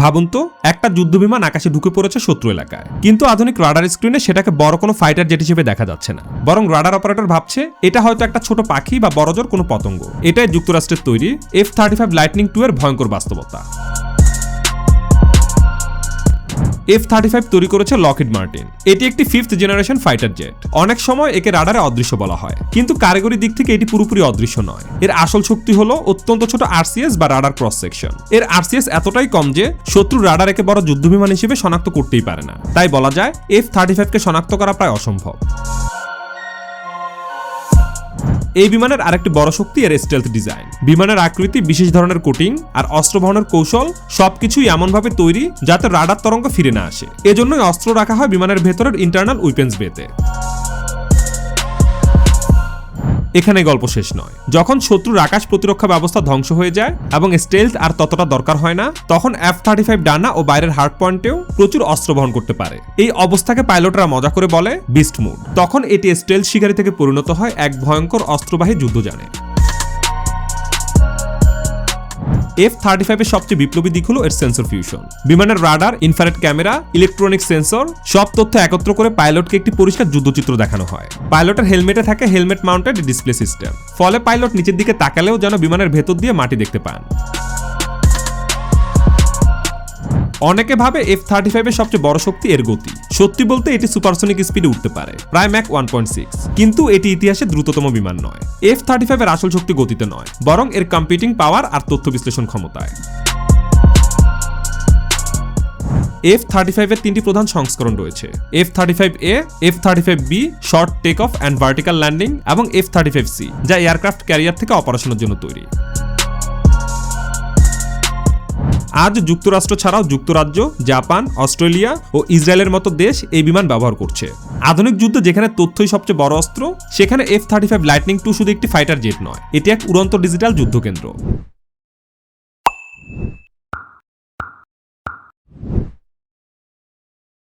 ভাবুন তো, একটা যুদ্ধ বিমান আকাশে ঢুকে পড়েছে শত্রু এলাকায়। কিন্তু আধুনিক রাডার স্ক্রিনে সেটাকে বড় কোনো ফাইটার জেট হিসেবে দেখা যাচ্ছে না। বরং রাডার অপারেটর ভাবছে, এটা হয়তো একটা ছোট পাখি বা বড়জোর কোনো পতঙ্গ। এটাই যুক্তরাষ্ট্রের তৈরি F thirty five lightning two এর ভয়ঙ্কর বাস্তবতা। এফ থার্টি ফাইভ তৈরি করেছে লকেট মার্টিন এটি একটি ফিফথ জেনারেশন ফাইটার জেট অনেক সময় একে রাডারে অদৃশ্য বলা হয়। কিন্তু কারিগরি দিক থেকে এটি পুরোপুরি অদৃশ্য নয়। এর আসল শক্তি হলো অত্যন্ত ছোট আরসিএস বা রাডার ক্রস সেকশন এর আরসিএস এতটাই কম যে শত্রু রাডার একে বড় যুদ্ধবিমান হিসেবে শনাক্ত করতেই পারে না। তাই বলা যায় এফ থার্টি ফাইভকে শনাক্ত করা প্রায় অসম্ভব। এই বিমানের আরেকটি বড় শক্তি এর স্টেলথ ডিজাইন বিমানের আকৃতি, বিশেষ ধরনের কোটিং আর অস্ত্র বহনের কৌশল সবকিছুই এমনভাবে তৈরি যাতে রাডার তরঙ্গ ফিরে না আসে। এজন্যই অস্ত্র রাখা হয় বিমানের ভেতরের ইন্টারনাল উইপেন্স বেতে এখানে গল্প শেষ নয়। যখন শত্রুর আকাশ প্রতিরক্ষা ব্যবস্থা ধ্বংস হয়ে যায় এবং স্টেলস আর ততটা দরকার হয় না, তখন এফ থার্টি ফাইভ ডানা ও বাইরের হার্ড পয়েন্টেও প্রচুর অস্ত্র বহন করতে পারে। এই অবস্থাকে পাইলটরা মজা করে বলে বিস্ট মুড তখন এটি স্টেলস শিকারি থেকে পরিণত হয় এক ভয়ঙ্কর অস্ত্রবাহী যুদ্ধযানে এফ থার্টি ফাইভের সবচেয়ে বিপ্লবী দিক হলো এর সেন্সর ফিউশন বিমানের radar infrared camera electronic sensor সব তথ্য একত্র করে পাইলটকে একটি পরিষ্কার যুদ্ধচিত্র দেখানো হয়। পাইলটের হেলমেটে থাকে হেলমেট মাউন্টেড ডিসপ্লে সিস্টেম ফলে পাইলট নিচের দিকে তাকালেও যেন বিমানের ভেতর দিয়ে মাটি দেখতে পান। অনেকে ভাবে এফ থার্টি ফাইভের সবচেয়ে বড় শক্তি এর গতি। সত্যি বলতে, এটি সুপারসনিক স্পিডে উঠতে পারে, প্রায় ম্যাক ওয়ান পয়েন্ট সিক্স কিন্তু এটি ইতিহাসে দ্রুততম বিমান নয়। এফ থার্টি ফাইভের আসল শক্তি গতিতে নয়, বরং এর কম্পিউটিং পাওয়ার আর তথ্য বিশ্লেষণ ক্ষমতায়। এফ থার্টি ফাইভের তিনটি প্রধান সংস্করণ রয়েছে। F thirty five A F thirty five B short take off and vertical landing এবং এফ থার্টি ফাইভ সি যা এয়ারক্রাফট ক্যারিয়ার থেকে অপারেশনের জন্য তৈরি। আজ যুক্তরাষ্ট্র ছাড়াও যুক্তরাজ্য, জাপান, অস্ট্রেলিয়া ও ইসরায়েলের মতো দেশ এই বিমান ব্যবহার করছে। আধুনিক যুদ্ধ যেখানে তথ্যই সবচেয়ে বড় অস্ত্র, সেখানে F thirty five lightning two শুধু একটি ফাইটার জেট নয়, এটি এক উড়ন্ত ডিজিটাল যুদ্ধকেন্দ্র।